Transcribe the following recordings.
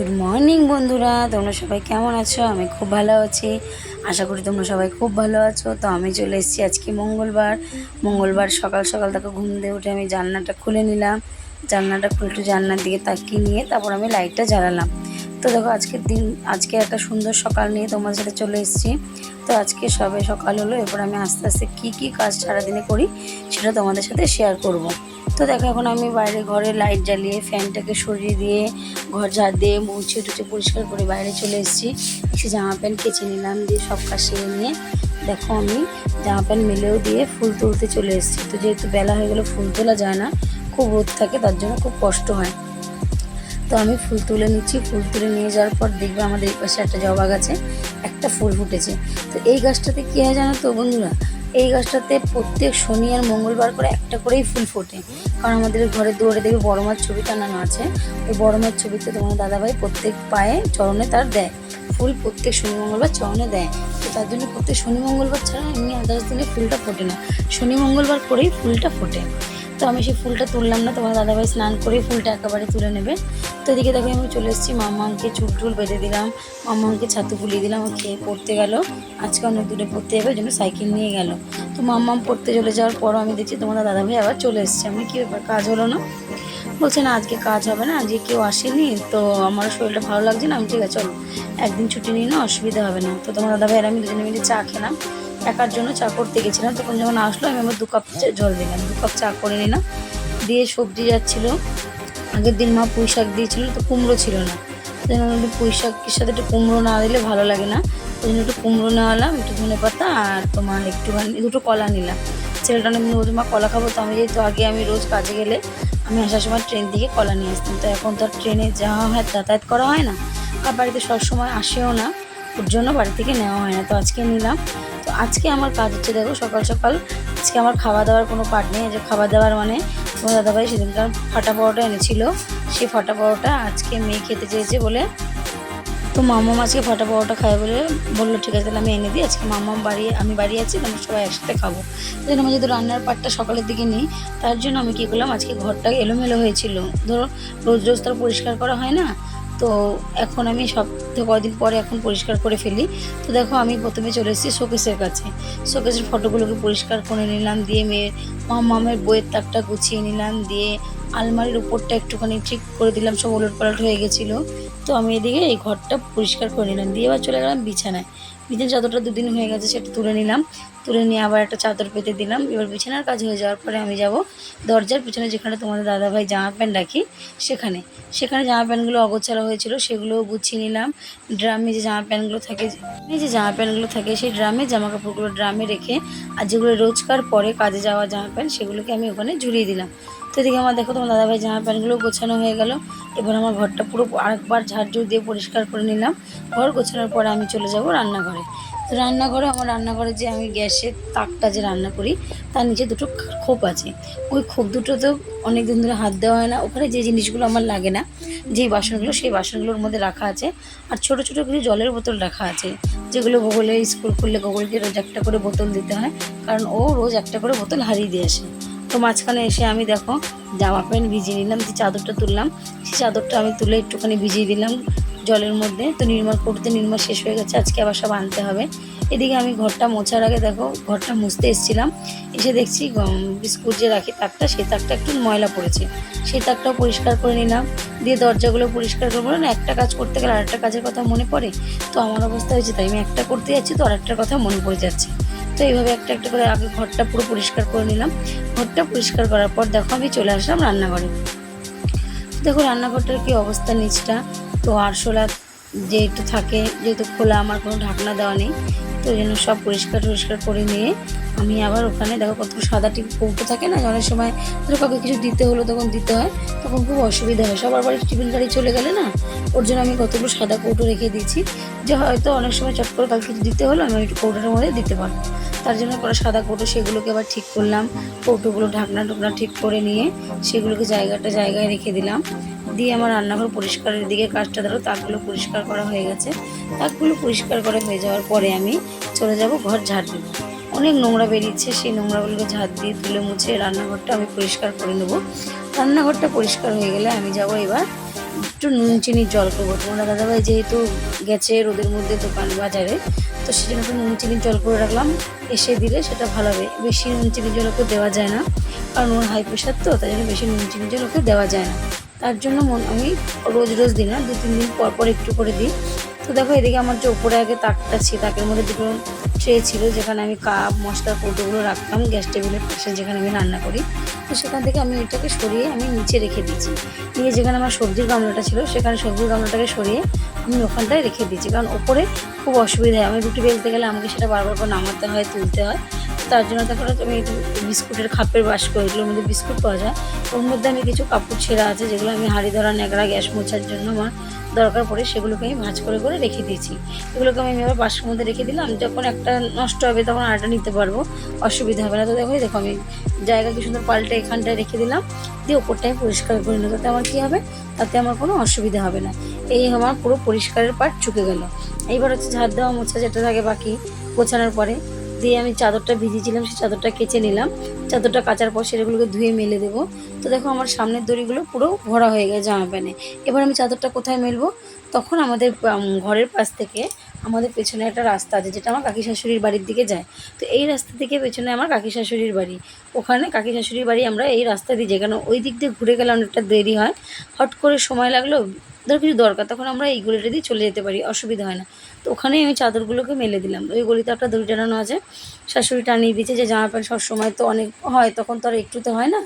Good morning বন্ধুরা। তোমরা সবাই কেমন আছো? আমি খুব ভালো আছি। আশা করি তোমরা সবাই খুব ভালো আছো। তো আমি চলে এসেছি আজকে মঙ্গলবার। মঙ্গলবার সকাল সকাল তাকে ঘুম দিয়ে উঠে আমি জানলাটা খুলে নিলাম। জানলাটা খুলে একটু জানলার দিকে তাকিয়ে নিয়ে তারপর আমি লাইটটা জ্বালালাম। তো দেখো, আজকের দিন, আজকে একটা সুন্দর সকাল নিয়ে তোমার সাথে চলে এসেছি। তো আজকে সবে সকাল হলো, এরপর আমি আস্তে আস্তে কী কী কাজ সারাদিনে করি সেটা তোমাদের সাথে শেয়ার করব। তো দেখো, এখন আমি বাইরে ঘরে লাইট জ্বালিয়ে ফ্যানটাকে সরিয়ে দিয়ে ঘর ঝাড় দিয়ে মুছে টুচে পরিষ্কার করে বাইরে চলে এসেছি। এসে জামা প্যান্ট কেচে নিলাম, দিয়ে সব কাজ সেরে নিয়ে দেখো আমি জামা প্যান্ট মেলেও দিয়ে ফুল তুলতে চলে এসেছি। তো যেহেতু বেলা হয়ে গেলে, ফুল তোলা যায় না, খুব রোদ থাকে, তার জন্য খুব কষ্ট হয়। তো আমি ফুল তুলে নিচ্ছি। ফুল তুলে নিয়ে যাওয়ার পর দেখবে আমাদের এই পাশে একটা জবা গাছে একটা ফুল ফুটেছে। তো এই গাছটাতে কী হয় জানো তো বন্ধুরা? এই গাছটাতে প্রত্যেক শনি আর মঙ্গলবার করে একটা করেই ফুল ফোটে। কারণ আমাদের ঘরের দুয়ারে দেখবে বড় মাছ ছবি টানানো আছে। ওই বড় মাছ ছবিতে তোমার দাদাভাই প্রত্যেক পায়ে চরণে তার দেয়। ফুল প্রত্যেক শনি মঙ্গলবার চরণে দেয়। তো তার জন্য প্রত্যেক শনি মঙ্গলবার ছাড়া এমনি আদার্স দিনে ফুলটা ফোটে না। শনি মঙ্গলবার করেই ফুলটা ফোটে। তো আমি সেই ফুলটা তুললাম না, তোমার দাদাভাই স্নান করে ফুলটা একেবারে তুলে নেবে। তো এদিকে দেখো আমি চলে এসেছি, মামাকে চুল টুল বেঁধে দিলাম, মামাকে ছাতু ফুলিয়ে দিলাম খেয়ে পড়তে গেল। আজকে অনেক দূরে পড়তে যাবে জন্য সাইকেল নিয়ে গেল। তো মাম্মাম পড়তে চলে যাওয়ার পরও আমি দেখছি তোমার দাদাভাই আবার চলে এসেছে। আমি কী ব্যাপার, কাজ হলো না? বলছে, না, আজকে কাজ হবে না, আজকে কেউ আসেনি, তো আমার শরীরটা ভালো লাগছে না। আমি ঠিক আছে, চলো, একদিন ছুটি নিই না অসুবিধা হবে না। তো তোমার দাদাভাই আর আমি দুজনে মিলে চা খেলাম। একার জন্য চা করতে গেছিলাম। তখন যখন আসলো, আমি আমার দু কাপ জল দিলাম দু কাপ চা করে নিলাম। দিয়ে সবজি যাচ্ছিল। আগের দিন মা পুঁই শাক দিয়েছিল, তো কুমড়ো ছিল না। একটু পুঁই শাকের সাথে একটু কুমড়ো না দিলে ভালো লাগে না। ওই জন্য একটু কুমড়ো নেওয়ালাম একটু ধনে পাতা আর তোমার একটুখানি দুটো কলা নিলাম। ছেলেটা অনেক রোজ মা, কলা খাব? তো আমি যেহেতু আগে আমি রোজ কাজে গেলে আমি আসার সময় ট্রেন থেকে কলা নিয়ে আসতাম। তো এখন তো ট্রেনে যাওয়া হয়, যাতায়াত করা হয় না। আর বাড়িতে সবসময় আসেও না। ওর জন্য বাড়ি থেকে নেওয়া হয় না। তো আজকে নিলাম। আজকে আমার কাজ হচ্ছে দেখো সকাল সকাল আজকে আমার খাওয়া দাওয়ার কোনো পার্ট নেই যে খাওয়া দাওয়ার মানে তোমার দাদাভাই সেদিনকার ফাটা পরোটা এনেছিল, সেই ফাটা পরোটা আজকে মেয়ে খেতে চেয়েছে বলে তো মামা আজকে ফাটা পরোটা খাবে বলে বলল, ঠিক আছে, তাহলে আমি এনে দিই। আজকে মামা বাড়ি, আমি বাড়ি আছি আমরা সবাই একসাথে খাব। যেন আমি যেহেতু রান্নার পাটটা সকালের দিকে নিই, তার জন্য আমি কী করলাম, আজকে ঘরটা এলোমেলো হয়েছিল। ধরো রোজ রোজ তার পরিষ্কার করা হয় না, তো এখন আমি সব থেকে কদিন পরে এখন পরিষ্কার করে ফেলি। তো দেখো, আমি প্রথমে চলে এসেছি শোকেসের কাছে। শোকেসের ফটোগুলোকে পরিষ্কার করে নিলাম, দিয়ে মেয়ের মামের বইয়ের তাকটা গুছিয়ে নিলাম, দিয়ে আলমারির উপরটা একটুখানি ঠিক করে দিলাম, সব ওলট পালট হয়ে গেছিল। তো আমি এদিকে এই ঘরটা পরিষ্কার করে নিলাম, দিয়ে এবার চলে গেলাম বিছানায়। বিছানার চাদরটা দুদিন হয়ে গেছে, সেটা তুলে নিলাম। তুলে নিয়ে আবার একটা চাদর পেতে দিলাম। এবার বিছানার কাজ হয়ে যাওয়ার পরে আমি যাব দরজার পিছনে, যেখানে তোমাদের দাদাভাই জামা প্যান্ট রাখি, সেখানে। সেখানে জামা প্যান্টগুলো অগোছালো হয়েছিল, সেগুলোও গুছিয়ে নিলাম। ড্রামে যে জামা প্যান্টগুলো থাকে যে জামা প্যান্টগুলো থাকে, সেই ড্রামে জামা কাপড়গুলো ড্রামে রেখে, আর যেগুলো রোজকার পরে কাজে যাওয়া জামা প্যান্ট, সেগুলোকে আমি ওখানে ঝুলিয়ে দিলাম। তো এদিকে আমার দেখো তোমার দাদাভাই জামা প্যান্টগুলো গোছানো হয়ে গেল। এবার আমার ঘরটা পুরো আরেকবার ঝাড়ঝুড় দিয়ে পরিষ্কার করে নিলাম। ঘর গোছানোর পরে আমি চলে যাব রান্নাঘরে। তো রান্নাঘরে আমার রান্নাঘরে যে আমি গ্যাসের তাকটা যে রান্না করি, তার নিচে দুটো খোপ আছে। ওই খোপ দুটো তো অনেক দিন ধরে হাত দেওয়া হয় না। ওখানে যে জিনিসগুলো আমার লাগে না, যেই বাসনগুলো, সেই বাসনগুলোর মধ্যে রাখা আছে। আর ছোট ছোট কিছু জলের বোতল রাখা আছে, যেগুলো গোগলে স্কুল খুললে গোগলকে রোজ একটা করে বোতল দিতে হয়। কারণ ও রোজ একটা করে বোতল হারিয়ে দিয়ে আসে। তো মাঝখানে এসে আমি দেখো জামা প্যান্ট ভিজিয়ে নিলাম, যে চাদরটা তুললাম। সেই চাদরটা আমি তুলে একটুখানি ভিজিয়ে দিলাম জলের মধ্যে। তো নির্মল করতে নির্মল শেষ হয়ে গেছে, আজকে আবার সব আনতে হবে। এদিকে আমি ঘরটা মোছার আগে দেখো, ঘরটা মুছতে এসেছিলাম। এসে দেখছি বিস্কুট যে রাখি তাকটা সেই তাকটা একটু ময়লা পড়েছে। সেই তাকটাও পরিষ্কার করে নিলাম। দিয়ে দরজাগুলো পরিষ্কার করব। না, একটা কাজ করতে গেলে আরেকটা কাজের কথা মনে পড়ে? তো আমার অবস্থা হয়েছে তাই আমি একটা করতে যাচ্ছি, তো আরেকটার কথা মনে পড়ে যাচ্ছে। তো এইভাবে একটা একটা করে আগে ঘরটা পুরো পরিষ্কার করে নিলাম। ঘরটা পরিষ্কার করার পর দেখো আমি চলে আসলাম রান্নাঘরে। দেখো রান্নাঘরটার কি অবস্থা নিচটা। তো আরশোলা যেহেতু থাকে, যেহেতু খোলা, আমার কোনো ঢাকনা দেওয়া নেই। তো জন্য সব পরিষ্কার টরিষ্কার করে নিয়ে আমি আবার ওখানে দেখো কত সাদা টিপ কৌটো থাকে না অনেক সময় ধরো কাউকে কিছু দিতে হলো তখন দিতে হয়, তখন খুব অসুবিধা হয়। সবার বাড়ি টিফিন গাড়ি চলে গেলে না, ওর জন্য আমি কতগুলো সাদা কৌটো রেখে দিয়েছি। যে হয়তো অনেক সময় চট করে কাউকে কিছু দিতে হলো, আমি একটু কৌটোটার মধ্যে দিতে পারব। তার জন্য করা সাদা কৌটো সেগুলোকে আবার ঠিক করলাম কৌটোগুলো ঢাকনা টুকনা ঠিক করে নিয়ে সেগুলোকে জায়গাটা জায়গায় রেখে দিলাম। দিয়ে আমার রান্নাঘর পরিষ্কারের দিকে কাজটা ধরো, তাকগুলো পরিষ্কার করা হয়ে গেছে। তাকগুলো পরিষ্কার করা হয়ে যাওয়ার পরে আমি চলে যাব ঘর ঝাড় দেবো অনেক নোংরা বেরিয়েছে, সেই নোংরাগুলোকে ঝাড় দিয়ে তুলে মুছে রান্নাঘরটা আমি পরিষ্কার করে নেব। রান্নাঘরটা পরিষ্কার হয়ে গেলে আমি যাব এবার একটু নুন, চিনির জল করব। তোমরা দাদাভাই যেহেতু গেছে রোদের মধ্যে দোকান বাজারে, তো সেজন্য একটু নুন, চিনির জল করে রাখলাম। এসে দিলে সেটা ভালো হবে। বেশি নুন, চিনির জল ওকে দেওয়া যায় না। কারণ ওর হাই প্রেশার তো, তাই জন্য বেশি নুন, চিনির জল ওকে দেওয়া যায় না। তার জন্য আমি রোজ রোজ দিই না দু তিন দিন পর পর একটু করে দিই। তো দেখো, এদিকে আমার যে ওপরে আগে তাকটা ছিল তাকের মধ্যে দুটো ট্রে ছিল, যেখানে আমি কাপ মশলা কৌটোগুলো রাখতাম, গ্যাস টেবিলের পাশে যেখানে আমি রান্না করি। তো সেখান থেকে আমি ওইটাকে সরিয়ে আমি নিচে রেখে দিয়েছি। নিয়ে যেখানে আমার সবজির গামলাটা ছিল, সেখানে সবজির গামলাটাকে সরিয়ে আমি ওখানটায় রেখে দিয়েছি। কারণ ওপরে খুব অসুবিধা হয়। আমি রুটি বেলতে গেলে আমাকে সেটা বারবার করে নামাতে হয়, তুলতে হয়। তার জন্য তখন আমি বিস্কুটের খাপের বাস করে এগুলোর মধ্যে বিস্কুট পাওয়া যায়। ওর মধ্যে আমি কিছু কাপড় ছেঁড়া আছে, যেগুলো আমি হাঁড়ি ধরা, ন্যাকড়া, গ্যাস মোছার জন্য আমার দরকার পড়ে সেগুলোকে আমি ভাঁজ করে করে রেখে দিয়েছি। এগুলোকে আমি এবার বাসের মধ্যে রেখে দিলাম। যখন একটা নষ্ট হবে তখন আরেকটা নিতে পারব। অসুবিধা হবে না। তো দেখো দেখো, আমি জায়গা কি সুন্দর পাল্টে এখানটায় রেখে দিলাম। দিয়ে ওপরটাই পরিষ্কার করে নেব তাতে আমার কী হবে? তাতে আমার কোনো অসুবিধা হবে না। এই আমার পুরো পরিষ্কারের পার্ট চুকে গেল। এইবার হচ্ছে ঝাড় দেওয়া মোছা যেটা থাকে বাকি, গোছানোর পরে। দিয়ে আমি চাদরটা ভিজিয়েছিলাম, সেই চাদরটা কেচে নিলাম। চাদরটা কাচার পর সেগুলোকে ধুয়ে মেলে দেবো। তো দেখো আমার সামনের দড়িগুলো পুরো ভরা হয়ে গেছে জামা প্যান্টে। এবার আমি চাদরটা কোথায় মেলবো? তখন আমাদের ঘরের পাশ থেকে আমাদের পেছনে একটা রাস্তা আছে, যেটা আমার কাকি শাশুড়ির বাড়ির দিকে যায়। তো এই রাস্তা থেকে পেছনে আমার কাকি শাশুড়ির বাড়ি। ওখানে কাকি শাশুড়ির বাড়ি আমরা এই রাস্তা দিয়ে যাই, কারণ ওই দিক দিয়ে ঘুরে গেলে অনেকটা দেরি হয়। হট করে সময় লাগল ধর কিছু দরকার, তখন আমরা এই দিয়ে চলে যেতে পারি, অসুবিধা হয় না। তো ওখানেই আমি চাদরগুলোকে মেলে দিলাম। ওই গলিতে একটা দড়ি টানানো আছে। শাশুড়ি টানিয়ে দিয়েছে যে, জামা প্যান্ট সবসময় তো অনেক হয়, তখন তো আর একটু তো হয় না।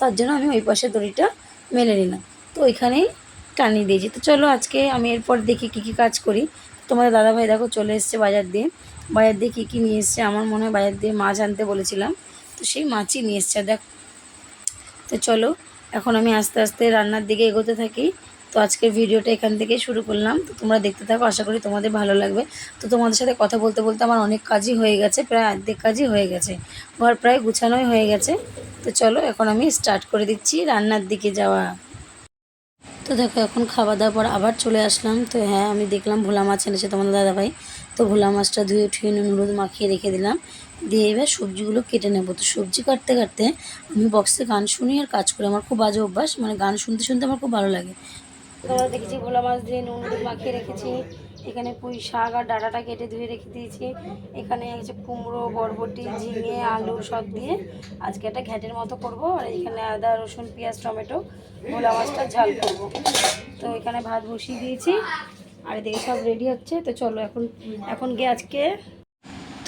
তার জন্য আমি ওই পাশে দড়িটা মেলে নিলাম। তো ওইখানেই টানিয়ে দিয়েছি। তো চলো আজকে আমি এরপর দেখি কী কী কাজ করি। তোমাদের দাদাভাই দেখো চলে এসছে বাজার দিয়ে। বাজার দিয়ে কী কী নিয়ে এসছে? আমার মনে হয় বাজার দিয়ে মাছ আনতে বলেছিলাম। তো সেই মাছই নিয়ে এসছে। দেখ, তো চলো, এখন আমি আস্তে আস্তে রান্নার দিকে এগোতে থাকি। তো আজকের ভিডিওটা এখান থেকেই শুরু করলাম। তো তোমরা দেখতে থাকো, আশা করি তোমাদের ভালো লাগবে। তো তোমাদের সাথে কথা বলতে বলতে আমার অনেক কাজই হয়ে গেছে, প্রায় অর্ধেক কাজই হয়ে গেছে। ঘর প্রায় গুছানোই হয়ে গেছে। তো চলো এখন আমি স্টার্ট করে দিচ্ছি রান্নার দিকে যাওয়া। তো দেখো, এখন খাওয়া দাওয়ার পর আবার চলে আসলাম। তো হ্যাঁ আমি দেখলাম ভোলা মাছ এনেছে তোমাদের দাদাভাই। তো ভোলা মাছটা ধুয়ে ঠুয়ে নুন, হলুদ মাখিয়ে রেখে দিলাম। দিয়ে এবার সবজিগুলো কেটে নেব। তো সবজি কাটতে কাটতে আমি বক্সে গান শুনি আর কাজ করি। আমার খুব বাজে অভ্যাস মানে গান শুনতে শুনতে আমার খুব ভালো লাগে। তোমরা দেখেছি, ভোলা মাছ দিয়ে নুন হলুদ মাখিয়ে রেখেছি। এখানে পুঁই শাক আর ডাঁটাটা কেটে ধুয়ে রেখে দিয়েছি। এখানে হচ্ছে কুমড়ো, বরবটি, ঝিঙে, আলু সব দিয়ে আজকে একটা ঘ্যাটের মতো করব। আর এখানে আদা, রসুন, পেঁয়াজ, টমেটো, ভোলা মাছটা ঝাল করব। তো এখানে ভাত বসিয়ে দিয়েছি। আর এদিকে সব রেডি হচ্ছে। তো চলো এখন এখন গিয়ে আজকে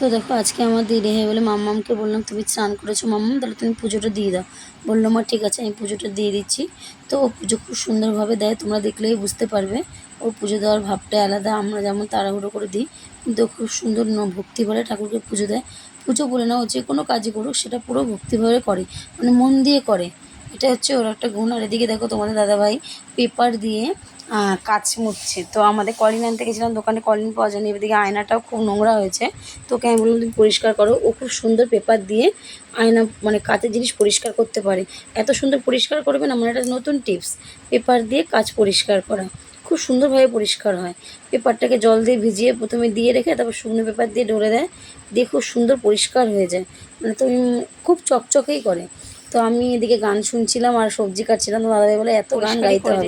তো দেখো, আজকে আমার দেরি হয়ে বলে মাম্মামকে বললাম, তুমি স্নান করেছ মাম্মাম, তাহলে তুমি পুজোটা দিয়ে দাও। বলল, মা, ঠিক আছে, আমি পুজোটা দিয়ে দিচ্ছি। তো ও পুজো খুব সুন্দরভাবে দেয়, তোমরা দেখলেই বুঝতে পারবে। ওর পুজো দেওয়ার ভাবটা আলাদা, আমরা যেমন তাড়াহুড়ো করে দিই, কিন্তু খুব সুন্দর ভক্তি বলে ঠাকুরকে পুজো দেয়। পুজো বলে না ও যে কোনো কাজই করুক, সেটা পুরো ভক্তিভাবে করে মানে মন দিয়ে করে। এটা হচ্ছে ওর একটা গুণ। আর এদিকে দেখো তোমাদের দাদাভাই পেপার দিয়ে কাচ মুছছে। তো আমাদের কলিন আনতে গেছিলাম, দোকানে কলিন পাওয়া যায়নি। এদিকে আয়নাটাও খুব নোংরা হয়েছে। তো ওকে আমি বললাম, তুমি পরিষ্কার করো। ও খুব সুন্দর পেপার দিয়ে আয়না মানে কাচের জিনিস পরিষ্কার করতে পারে। এত সুন্দর পরিষ্কার করবে না মানে একটা নতুন টিপস পেপার দিয়ে কাচ পরিষ্কার করা। খুব সুন্দরভাবে পরিষ্কার হয়। পেপারটাকে জল দিয়ে ভিজিয়ে প্রথমে দিয়ে রেখে, তারপর শুকনো পেপার দিয়ে ডলে দেয়। দিয়ে খুব সুন্দর পরিষ্কার হয়ে যায়। মানে তুমি খুব চকচকেই করে। তো আমি এদিকে গান শুনছিলাম আর সবজি কাটছিলাম তো দাদাভাই বলে এত গান গাইতে হবে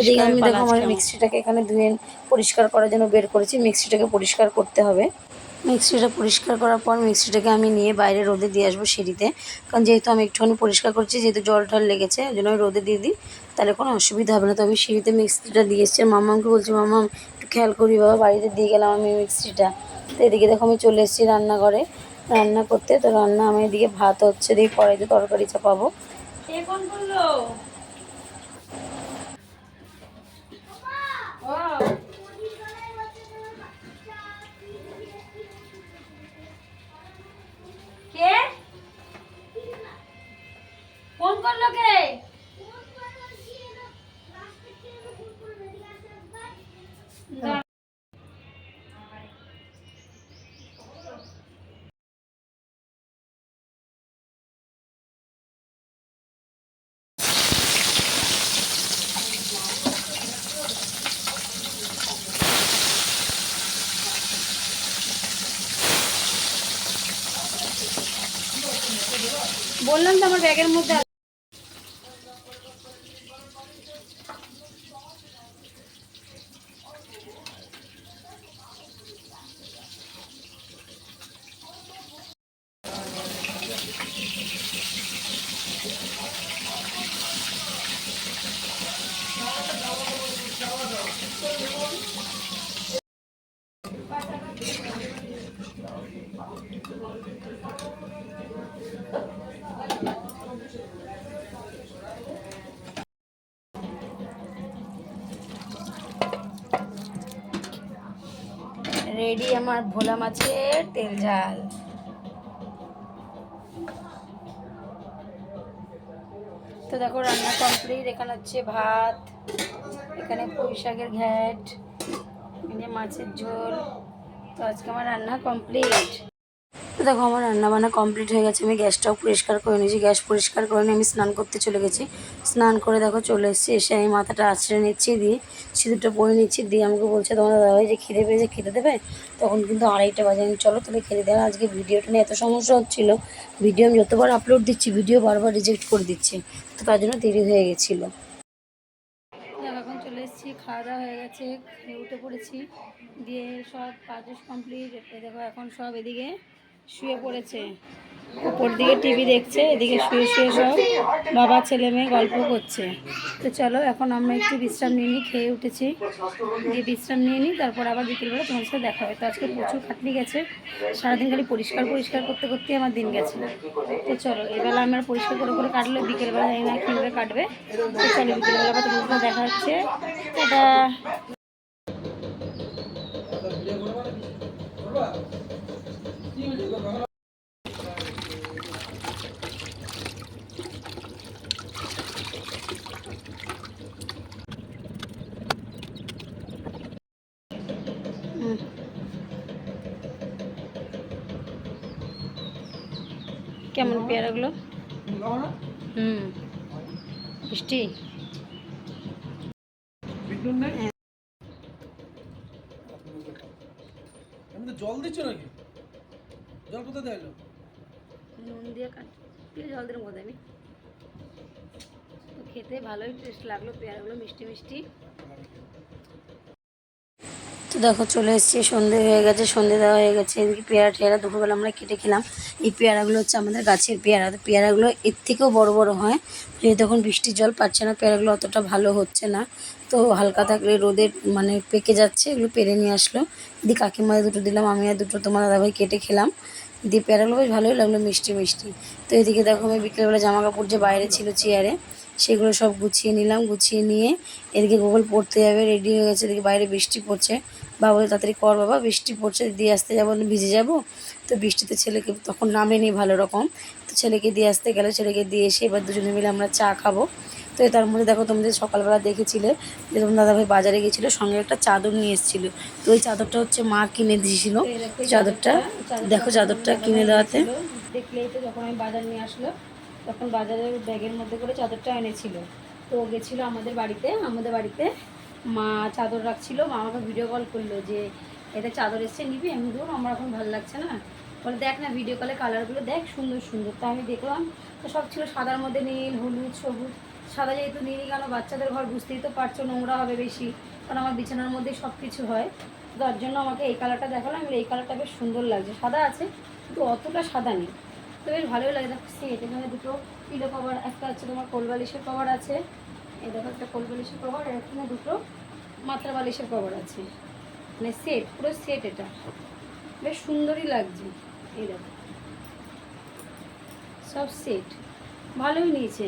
এদিকে আমি দেখো আমার মিক্সিটাকে এখানে ধুয়ে পরিষ্কার করার জন্য বের করেছি মিক্সিটাকে পরিষ্কার করতে হবে। মিক্সিটা পরিষ্কার করার পর মিক্সিটাকে আমি নিয়ে বাইরে রোদে দিয়ে আসব সিঁড়িতে কারণ যেহেতু আমি একটুখানি পরিষ্কার করছি যেহেতু জল টল লেগেছে ওই জন্য আমি রোদে দিয়ে দিই তাহলে কোনো অসুবিধা হবে না। তো আমি সিঁড়িতে মিক্সিটা দিয়ে এসেছি আর মাম্মাকে বলছি মাম্মাম একটু খেয়াল করি বাবা বাড়িতে দিয়ে গেলাম আমি মিক্সিটা। তো এদিকে দেখো আমি চলে এসেছি রান্নাঘরে। রান্না করতে, তো রান্না আমি এদিকে ভাত হচ্ছে দিয়ে কড়াইতে তরকারি চাপাবো। ফোন করল কে? বললাম তো আমার ব্যাগের মধ্যে আছে। আমার ভোলা মাছের তেল ঝাল। তো দেখো রান্না কমপ্লিট এখানে হচ্ছে ভাত, এখানে পুঁই শাকের ঘ্যাট মাছের ঝোল। তো আজকে আমার রান্না কমপ্লিট দেখো, আমার রান্না বান্না কমপ্লিট হয়ে গেছে। আমি গ্যাসটাও পরিষ্কার করে নিয়েছি। গ্যাস পরিষ্কার করে আমি স্নান করতে চলে গেছি। স্নান করে দেখো, চলে এসেছি। এসে আমি মাথাটা আছড়ে নিচ্ছি দিয়ে সিঁদুরটা পরে নিচ্ছি। দিয়ে আমাকে বলছে, তোমার দাদাভাই যে খিদে পেয়েছে, খেতে দেবে? তখন কিন্তু আড়াইটা বাজে। আমি, চলো তাহলে খেতে দেবে আজকে ভিডিওটা নিয়ে এত সমস্যা হচ্ছিল। ভিডিও আমি যতবার আপলোড দিচ্ছি, ভিডিও বারবার রিজেক্ট করে দিচ্ছে। তো তার জন্য দেরি হয়ে গেছিল। এখন চলে এসেছি। খাওয়া দাওয়া হয়ে গেছে। উঠে পড়েছি। দিয়ে সব কাজ কমপ্লিট দেখো, এখন সব এদিকে শুয়ে পড়েছে। উপর দিকে টিভি দেখছে, এদিকে শুয়ে শুয়ে সব বাবা, ছেলে, মেয়ে গল্প করছে। তো চলো, এখন আমরা একটু বিশ্রাম নিয়ে নিই, খেয়ে উঠেছি। দিয়ে বিশ্রাম নিয়ে নিই, তারপর আবার বিকেলবেলা তোমার সাথে দেখা হবে তো আজকে প্রচুর খাটনি গেছে। সারাদিন খালি পরিষ্কার পরিষ্কার করতে করতেই আমার দিন গেছে। তো চলো, এবেলা আমরা পরিষ্কার করে করে কাটলে বিকেলবেলা জানি না কীভাবে কাটবে। তো চলো, বিকেলবেলা আবার তোমার সাথে দেখা হচ্ছে। এটা কেমন পেয়ারাগুলো? হুম। মিষ্টি? জল দিচ্ছ নাকি? জল কোথায় দেয় নুন দিয়ে কাট জল দিলাম কোথায় আমি? খেতে ভালোই টেস্ট লাগল পেয়ারাগুলো মিষ্টি মিষ্টি। তো দেখো চলে এসেছি, সন্ধে হয়ে গেছে, সন্ধে দেওয়া হয়ে গেছে, এদিকে পেয়ারা টেয়ারা দুপুরবেলা আমরা কেটে খেলাম। এই পেয়ারাগুলো হচ্ছে আমাদের গাছের পেয়ারা, তো পেয়ারাগুলো এর থেকেও বড় বড় হয়। যেহেতু এখন বৃষ্টির জল পাচ্ছে না, পেয়ারাগুলো অতটা ভালো হচ্ছে না। তো হালকা থাকলে রোদের মানে পেকে যাচ্ছে, এগুলো পেরে নিয়ে আসলো। দিয়ে কাকিমাদের দুটো দিলাম, আমি আর দুটো তোমার দাদাভাই কেটে খেলাম। দিয়ে পেয়ারাগুলো বেশ ভালোই লাগল, মিষ্টি মিষ্টি। তো এদিকে দেখো আমি বিকেলবেলা জামা কাপড় যে বাইরে ছিল চেয়ারে, সেগুলো সব গুছিয়ে নিলাম, গুছিয়ে নিয়ে এদিকে গোগল পড়তে যাবে রেডি হয়ে গেছে। এদিকে বাইরে বৃষ্টি পড়ছে। বাবা তাড়াতাড়ি কর বাবা, বৃষ্টি পড়ছে। দিয়ে আসতে যাব ভিজে যাব। তো বৃষ্টিতে ছেলেকে তখন নামেনি ভালো রকম। তো ছেলেকে দিয়ে আসতে গেলে। ছেলেকে দিয়ে এসে এবার দুজনে মিলে আমরা চা খাব। তো তার মধ্যে দেখো তোমাদের সকালবেলা দেখেছিলে যে তোমার দাদাভাই বাজারে গেছিল সঙ্গে একটা চাদর নিয়ে এসেছিল। তো ওই চাদরটা হচ্ছে মা কিনে দিয়েছিল। চাদরটা, দেখো চাদরটা কিনে দেওয়াতে। দেখলেই তো যখন আমি বাজার নিয়ে আসলো, তখন বাজারের ব্যাগের মধ্যে করে চাদরটা এনেছিল। তো গেছিল আমাদের বাড়িতে আমাদের বাড়িতে মা চাদর রাখছিল। মা আমাকে ভিডিও কল করল যে, এটা চাদর এসছে নিবি? আমি ধরুন আমার এখন ভালো লাগছে না। বলে, দেখ না ভিডিও কলে কালারগুলো দেখ, সুন্দর সুন্দর। তা আমি দেখলাম, তো সব ছিল সাদার মধ্যে নীল, হলুদ, সবুজ। সাদা যেহেতু নীলই কেন বাচ্চাদের ঘর বুঝতেই তো পারছ, নোংরা হবে বেশি। কারণ আমার বিছানার মধ্যে সব কিছু হয় তার জন্য আমাকে এই কালারটা দেখালাম এই কালারটা বেশ সুন্দর লাগছে। সাদা আছে, কিন্তু অতটা সাদা নেই। তো বেশ ভালোই লাগে। দেখো সেট এখানে দুটো পিলো কভার একটা হচ্ছে তোমার কোল বালিশের কভার আছে। এই দেখো, একটা কোল বালিশের কভার এখানে দুটো মাত্রা বালিশের কভার আছে। মানে সেট পুরো সেট এটা। বেশ সুন্দরই লাগছে। এই দেখো, সব সেট ভালোই নিয়েছে।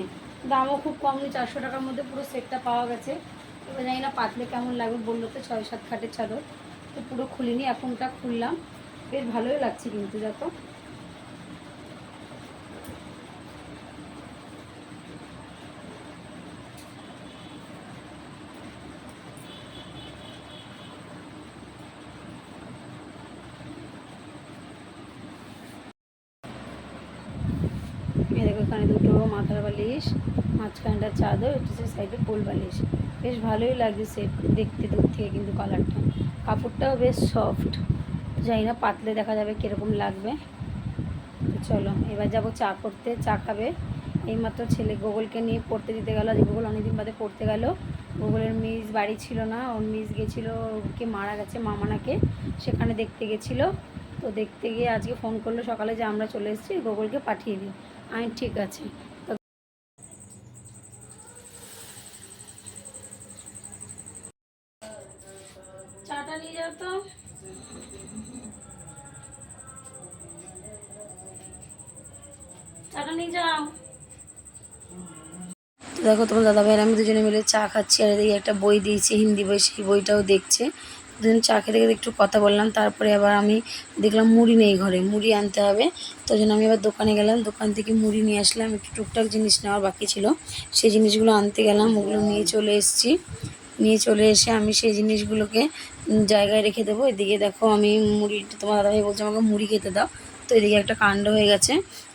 দামও খুব কম নেই চারশো টাকার মধ্যে পুরো সেটটা পাওয়া গেছে। এবার জানি না পাতলে কেমন লাগবে, বলল তো ছয় সাত খাটের চাদর। তো পুরো খুলিনি এখনটা খুললাম। বেশ ভালোই লাগছে কিন্তু, দেখো এই দেখো এখানে দুটো মাথার বালিশ, মাঝখানটা চাদর হচ্ছে সাইডে কোল বালিশ বেশ ভালোই লাগছে সেট দেখতে দূর থেকে কিন্তু কালারটা। কাপড়টাও বেশ সফট। জানি না পাতলে দেখা যাবে কীরকম লাগবে। চলো, এবার যাব চা করতে। চা খাবে। এইমাত্র ছেলে গোগলকে নিয়ে পড়তে দিতে গেল। আজ গোগল অনেকদিন বাদে পড়তে গেল। গোগলের মিস বাড়ি ছিল না। ওর মিস গেছিল, ওকে মারা গেছে মামানাকে। সেখানে দেখতে গেছিল। তো দেখতে গিয়ে আজকে ফোন করল সকালে যে আমরা চলে এসেছি, গোগলকে পাঠিয়ে দিই। আমি ঠিক আছে। দেখো তোমার দাদা ভাইয়ের আমি দুজনে মিলে চা খাচ্ছি, আর এদিকে একটা বই দিয়েছি, হিন্দি বই, সেই বইটাও দেখছে। দুজন চা খেতে খেতে একটু কথা বললাম, তারপরে আবার আমি দেখলাম মুড়ি নেই ঘরে, মুড়ি আনতে হবে। তো জন্য আমি আবার দোকানে গেলাম, দোকান থেকে মুড়ি নিয়ে আসলাম, একটু টুকটাক জিনিস নেওয়ার বাকি ছিল। সেই জিনিসগুলো আনতে গেলাম, ওগুলো নিয়ে চলে এসেছি। নিয়ে চলে এসে আমি সেই জিনিসগুলোকে জায়গায় রেখে দেবো। এদিকে দেখো আমি মুড়ি, তোমার দাদাভাই বলছে আমাকে মুড়ি খেতে দাও। তো এদিকে একটা কাণ্ড হয়ে গেছে।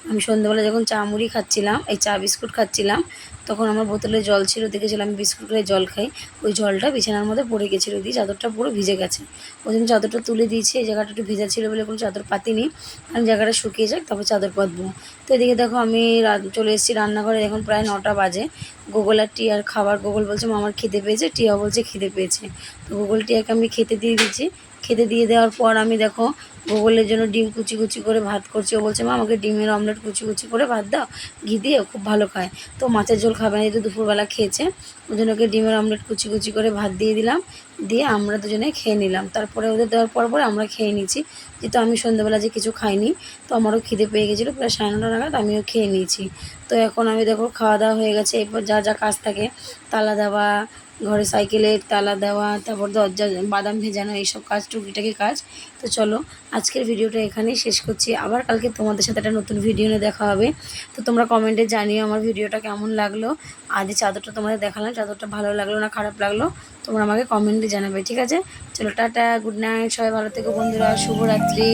আমি সন্ধ্যাবেলা যখন চা মুড়ি খাচ্ছিলাম, এই চা বিস্কুট খাচ্ছিলাম তখন আমার বোতলে জল ছিল, দেখেছিলাম আমি বিস্কুট করে জল খাই। ওই জলটা বিছানার মধ্যে পড়ে গেছিল দিয়ে চাদরটা পুরো ভিজে গেছে। ওই জন্য চাদরটা তুলে দিয়েছি, এই জায়গাটা একটু ভিজা ছিল বলে কোনো চাদর পাতিনি আমি জায়গাটা শুকিয়ে যাক, তারপর চাদর পাতবো। তো এদিকে দেখো আমি চলে এসেছি রান্নাঘরে, এখন প্রায় নটা বাজে। গোগল আর টিয়ার খাবার গোগল বলছে মামার খেতে পেয়েছে। টিয়া বলছে খেতে পেয়েছে। তো গোগল টিয়াকে আমি খেতে দিয়ে দিচ্ছি খেতে দিয়ে দেওয়ার পর আমি দেখো গোগলের জন্য ডিম কুচি কুচি করে ভাত করছি। ও বলছে, মা, আমাকে ডিমের অমলেট কুচি কুচি করে ভাত দাও, ঘি দিয়ে খুব ভালো খায়। তো মাছের ঝোল খাবে না, যেহেতু দুপুরবেলা খেয়েছে, ওই জন্য ওকে ডিমের অমলেট কুচি কুচি করে ভাত দিয়ে দিলাম। দিয়ে আমরা দুজনে খেয়ে নিলাম। তারপরে ওদের দেওয়ার পর পরে আমরা খেয়ে নিয়েছি। যেহেতু আমি সন্ধ্যাবেলা যে কিছু খাইনি, তো আমারও খিদে পেয়ে গেছিল, প্রায় সাড়ে নটা নাগাদ আমিও খেয়ে নিয়েছি। তো এখন আমি দেখো খাওয়া দাওয়া হয়ে গেছে, এরপর যা যা কাজ থাকে, তালা দেওয়া ঘরে সাইকেলের তালা দেওয়া, তারপর দরজা, বাদাম ভেজানো, এইসব কাজ, টুকিটাকি কাজ। তো চলো, আজকের ভিডিওটা এখানেই শেষ করছি। আবার কালকে তোমাদের সাথে একটা নতুন ভিডিও নিয়ে দেখা হবে। তো তোমরা কমেন্টে জানিও আমার ভিডিওটা কেমন লাগল। আজ চাদরটা তোমাদের দেখালাম, চাদরটা ভালো লাগল না খারাপ লাগল? তোমরা আমাকে কমেন্টে জানাবে, ঠিক আছে? চলো, টাটা, গুড নাইট, সবাই ভালো থেকো বন্ধুরা, শুভরাত্রি।